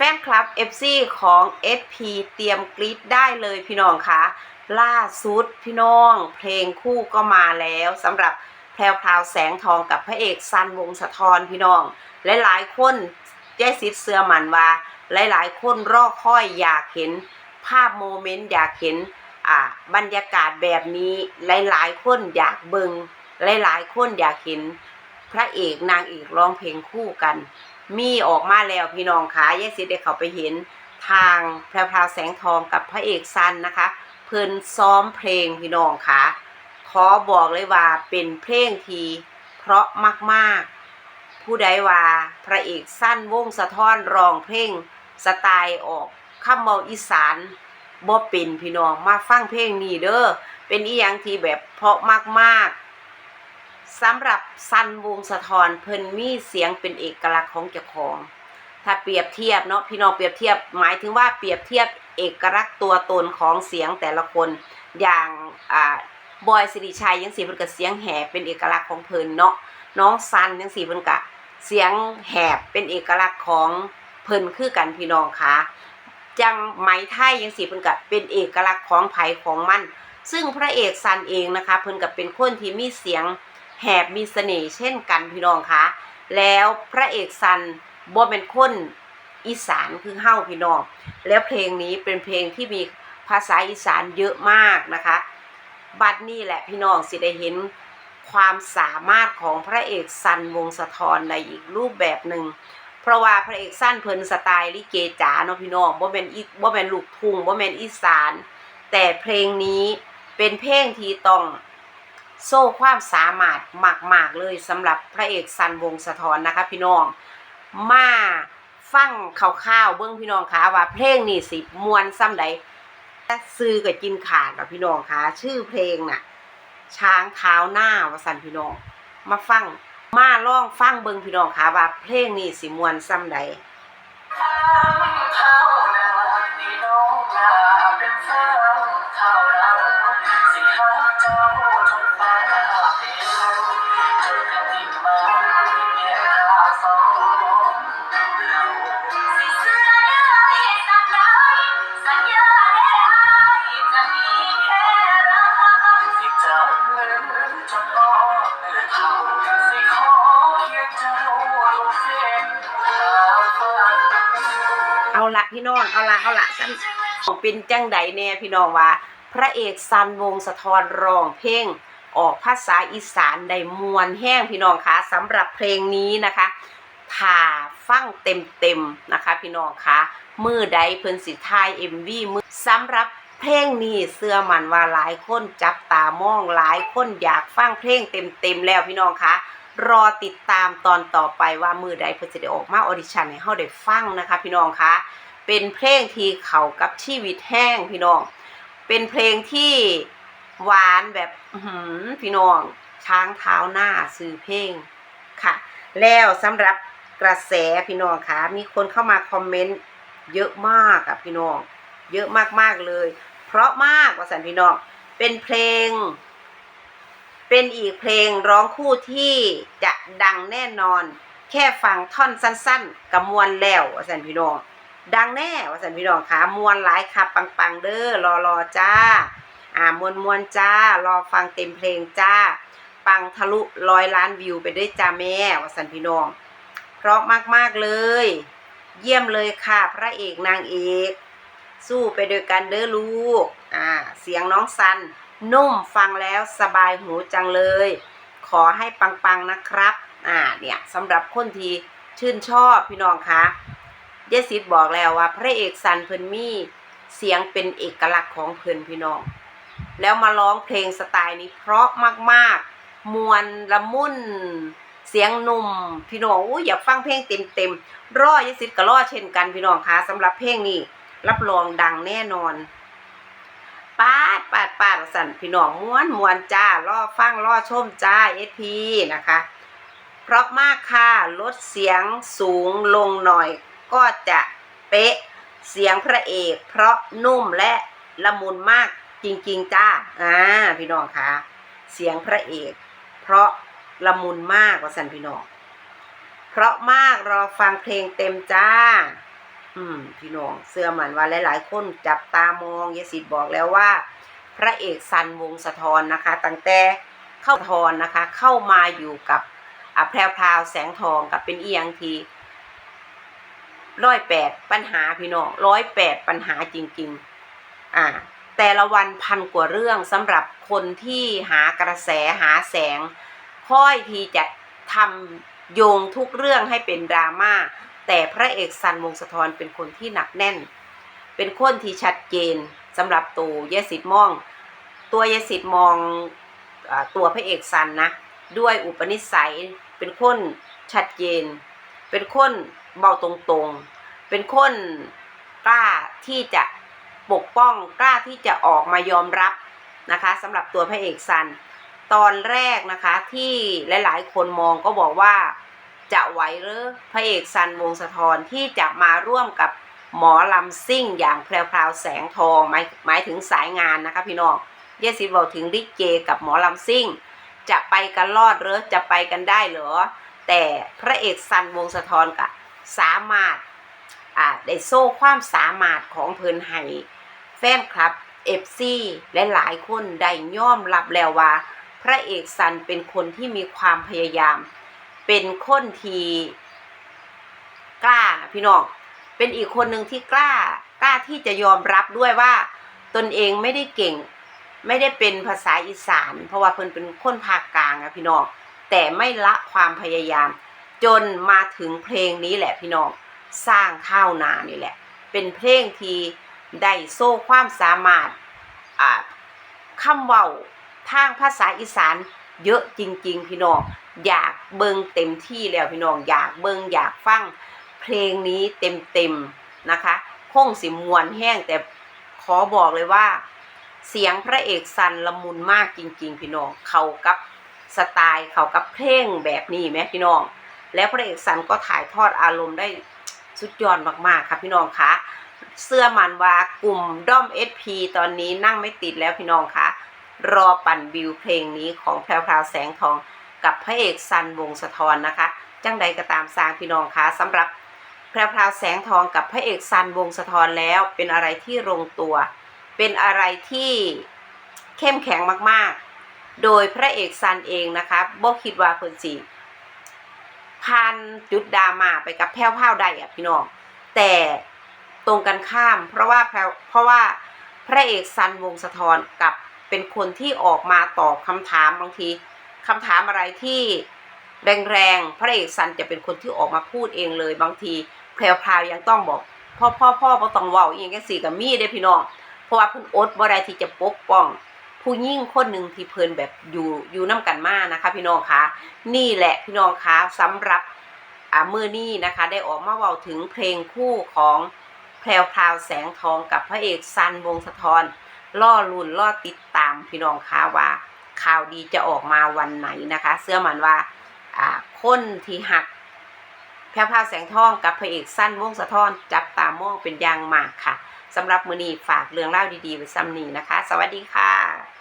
แฟนคลับ FC ของ SP เตรียมกรี๊ดได้เลยพี่น้องคะล่าสุดพี่น้อง เพลงคู่ก็มาแล้วสำหรับแพรวพราวแสงทองกับพระเอกซันวงสะทอนพี่น้อง และหลายคนแจ้สิทธิ์เสือหมันว่าหลายๆ คนรอคอยอยากเห็นภาพโมเมนต์อยากเห็นอ่าบรรยากาศแบบนี้หลายๆ คนอยากเบิงหลายๆ คนอยากเห็นพระเอกนางเอกร้องเพลงคู่กัน มีออกมาแล้วพี่น้องคะยายสิได้เขาไปเห็นทางแพรวพราวแสงทองกับพระเอกซันนะคะ เพิ่นซ้อมเพลงพี่น้องคะขอบอกเลยว่าเป็นเพลงทีเพราะมากๆ ผู้ใดว่าพระเอกสั้นวงสะท้อนร้องเพลงสไตล์ออกคำเมาอีสานบ่เป็นพี่น้องมาฟังเพลงนี้เด้อเป็นอีหยังที่แบบเพราะมากๆ สำหรับซันวงสะทอนเพิ่นมีเสียงเป็นเอกลักษณ์ของเจ้าของ ถ้าเปรียบเทียบเนาะพี่น้องเปรียบเทียบหมายถึงว่าเปรียบเทียบเอกลักษณ์ตัวตนของเสียงแต่ละคนอย่างอ่าบอยสิริชัยยังสีเพิ่นก็เสียงแหบเป็นเอกลักษณ์ของเพิ่นเนาะน้องซันยังสีเพิ่นก็เสียงแหบเป็นเอกลักษณ์ของเพิ่นคือกันพี่น้องคะจังไหมไทยยังสีเพิ่นก็เป็นเอกลักษณ์ของไผของมัน ซึ่งพระเอกซันเองนะคะ เพิ่นก็เป็นคนที่มีเสียง แหบมีเสน่ห์เช่นกันพี่น้องคะแล้วพระเอกซันบ่เป็นคนอีสานคือเฮ้าพี่น้อง แล้วเพลงนี้เป็นเพลงที่มีภาษาอีสานเยอะมากนะคะ บัดนี้แหละพี่น้องสิได้เห็นความสามารถของพระเอกซันวงสะทอนในอีกรูปแบบหนึ่งเพราะว่าพระเอกสั้นเพลินสไตล์ลิเกจ๋าเนาะพี่น้องบ่แมนอีบ่แมนลูกทุ่งบ่แมนอีสาน แต่เพลงนี้เป็นเพลงที่ต้อง โซ่ความสามารถมากๆเลยสำหรับพระเอกซันวงสะทอนนะคะ พี่น้อง มาฟังข่าวๆเบื้องพี่น้องคะว่าเพลงนี่สิมวนซ้ำใดซื้อกับกินขาดกับพี่น้องคะชื่อเพลงน่ะ ช้างเท้าหน้าวสันพี่น้อง มาฟังมาล่องฟังเบิ่งพี่น้องคะว่าเพลงนี่สิมวนซ้ำใดเท่างเป็นเฟ้าหน้าเดียวเจอกันที่มาแยกราสองเราเสื้อได้สักใดสัญญาได้ให้จะมีแค่เราสิจำลืมจนอ้างเจ้าลงเส้า เอาละพี่น้องเอาละเอาละซ้ำเป็นจังใดแน่พี่น้องว่า พระเอกซันวงสะทอนร้องเพลงออกภาษาอีสานได้มวนแห้งพี่น้องคะสำหรับเพลงนี้นะคะถ้าฟังเต็มเต็มๆนะคะ พี่น้องคะมือใดเพิ่นสิทายเอ็มวีมือสำหรับเพลงนี้เสื้อมันว่าหลายคนจับตามองหลายคนอยากฟังเพลงเต็มเต็มๆแล้วพี่น้องคะรอติดตามตอนต่อไปว่ามือใดเพิ่นจะได้ออกมาออดิชั่นให้เฮาได้ฟังนะคะ พี่น้องคะเป็นเพลงที่เขากับชีวิตแห้งพี่น้อง เป็นเพลงที่หวานแบบหืพี่น้องช้างเท้าหน้าสื่อเพลงค่ะ แล้วสำหรับกระแสพี่น้องคะมีคนเข้ามาคอมเมนต์เยอะมากอะพี่น้อง เยอะมากๆเลย เพราะมากว่าสันพี่น้องเป็นเพลง เป็นอีกเพลงร้องคู่ที่จะดังแน่นอน แค่ฟังท่อนสั้น ๆกับมวลแล้วว่าสันพี่น้อง ดังแน่ว่าสันพี่น้องค่ะมวนหลายค่ะปังๆเด้อรอรอจ้า อ่ามวนมวนๆจ้า รอฟังเต็มเพลงจ้า ปังทะลุร้อยล้านวิวไปด้วยจ้าแม่ว่าสันพี่น้อง เพราะมากๆเลย เยี่ยมเลยค่ะพระเอกนางเอก สู้ไปด้วยกันเด้อลูก อ่า เสียงน้องซัน นุ่มฟังแล้วสบายหูจังเลย ขอให้ปังๆนะครับ อ่าเนี่ยสำหรับคนที่ชื่นชอบพี่น้องคะ เยสิทธิ์บอกแล้วว่า พระเอกซันเพิ่นมีเสียงเป็นเอกลักษณ์ของเพิ่นพี่น้อง แล้วมาร้องเพลงสไตล์นี้เพราะมากๆ มวนละมุนเสียงหนุ่มพี่น้องอู้อยากฟังเพลงเต็มๆรอเยสิทธิ์ก็รอเช่นกันพี่น้องคะสำหรับเพลงนี้รับรองดังแน่นอนปาดปาดปาดสั่นพี่น้องม้วนมวนจ้ารอฟังรอชมจ้าเอพีนะคะ เพราะมากค่ะลดเสียงสูงลงหน่อย ก็จะเป๊ะเสียงพระเอก เพราะนุ่มและละมุนมากจริง ๆ จ้า อ่า พี่น้องคะเสียงพระเอก เพราะละมุนมากว่าสันพี่น้อง เพราะมากรอฟังเพลงเต็มจ้า อืม พี่น้อง เสื้อมันว่าหลายๆ คนจับตามองยายสิทธิ์บอกแล้วว่า พระเอกซันวงสะทอนนะคะ ตั้งแต่เข้าทอนนะคะ เข้ามาอยู่กับอแพรวพราวแสงทองกับเป็นเอียงที ร้อยแปดปัญหาพี่น้องร้อยแปดปัญหาจริง ๆ อ่า แต่ละวันพันกว่าเรื่องสำหรับคนที่หากระแสหาแสง ค่อยที่จะทำโยงทุกเรื่องให้เป็นดราม่าแต่พระเอกซันวงศ์สะทอนเป็นคนที่หนักแน่น เป็นคนที่ชัดเจนสำหรับตัวยายสิทธิ์มอง ตัวยายสิทธิ์มองอาตัวพระเอกซันนะ ด้วยอุปนิสัยเป็นคนชัดเจน เป็นคนเบาตรงๆ เป็นคนกล้าที่จะปกป้องกล้าที่จะออกมายอมรับนะคะสำหรับตัวพระเอกซัน ตอนแรกนะคะที่หลายๆ คนมองก็บอกว่าจะไหวหรือพระเอกซันวงสะทอนที่จะมาร่วมกับหมอลำซิ่งอย่างแพรวพราวแสงทองหมายหมายถึงสายงานนะคะพี่น้องเยสิบอกถึงลิเกกับหมอลำซิ่ง จะไปกันรอดหรือจะไปกันได้เหรอแต่พระเอกซันวงสะทอนกะ สามารถอ่าได้โซ่ความสามารถของเพิ่นให้แฟนคลับเอฟซีและหลายคนได้ย่อมรับแล้วว่า พระเอกซันเป็นคนที่มีความพยายาม เป็นคนที่กล้าพี่น้องเป็นอีกคนหนึ่งที่กล้ากล้าที่จะยอมรับด้วยว่า ตนเองไม่ได้เก่ง ไม่ได้เป็นภาษาอีสาน เพราะว่าเพิ่นเป็นคนภาคกลางอะพี่น้องแต่ไม่ละความพยายาม จนมาถึงเพลงนี้แหละพี่น้องสร้างข้าวนานี่แหละ เป็นเพลงที่ได้โซ่ความสามารถอ่าคำเว้าทางภาษาอีสานเยอะจริง ๆ พี่น้องอยากเบิงเต็มที่แล้วพี่น้องอยากเบิงอยากฟังเพลงนี้เต็มๆนะคะคงสิมวนแห้งแต่ขอบอกเลยว่า เสียงพระเอกซันละมุนมากจริง ๆ พี่น้องเขากับสไตล์เขากับเพลงแบบนี้ไหมพี่น้อง แล้วพระเอกซันก็ถ่ายทอดอารมณ์ได้สุดยอดมากๆค่ะพี่น้องคะเสื้อมันว่ากลุ่มด้อม SP ตอนนี้นั่งไม่ติดแล้วพี่น้องคะรอปั่นวิวเพลงนี้ของแพรวพราวแสงทองกับพระเอกซันวงสะทอนนะคะ จังใดก็ตามสร้างพี่น้องคะสำหรับแพรวพราวแสงทองกับพระเอกซันวงสะทอนแล้วเป็นอะไรที่ลงตัว เป็นอะไรที่เข้มแข็งมากๆ โดยพระเอกซันเองนะคะบ่คิดว่าเพิ่นสิ ผ่านจุดดราม่าไปกับแพ้วพราวได้อะพี่น้องแต่ตรงกันข้าม เพราะว่าแพรเพราะว่าพระเอกซันวงสะทอนกับเป็นคนที่ออกมาตอบคำถามบางทีคำถามอะไรที่แรงๆพระเอกซันจะเป็นคนที่ออกมาพูดเองเลยบางทีแพรวพาวยังต้องบอกพ่อพ่อพ่อบ่ต้องเว้าอย่างจังซี่กับมีเด้พี่น้องเพราะว่าเพิ่นอดบ่ได้ที่จะปกป้อง ผู้ยิ่งคนหนึ่งที่เพลินแบบอยู่อยู่น้ากันมานะคะ พี่น้องคะนี่แหละพี่น้องคะสำหรับอ่ามือนี้นะคะ ได้ออกมาเว้าถึงเพลงคู่ของแพรวพราวแสงทองกับพระเอกซันวงสะทอนล่อลุนล่อติดตามพี่น้องคะว่าข่าวดีจะออกมาวันไหนนะคะ เสื้อมันว่าอ่าคนที่หักแพรวพราวแสงทองกับพระเอกสั้นวงสะท้อนจับตามองเป็นยางมากค่ะสำหรับมือนี้ฝากเรื่องเล่าดีๆไว้ซ้ำนี้นะคะ สวัสดีค่ะ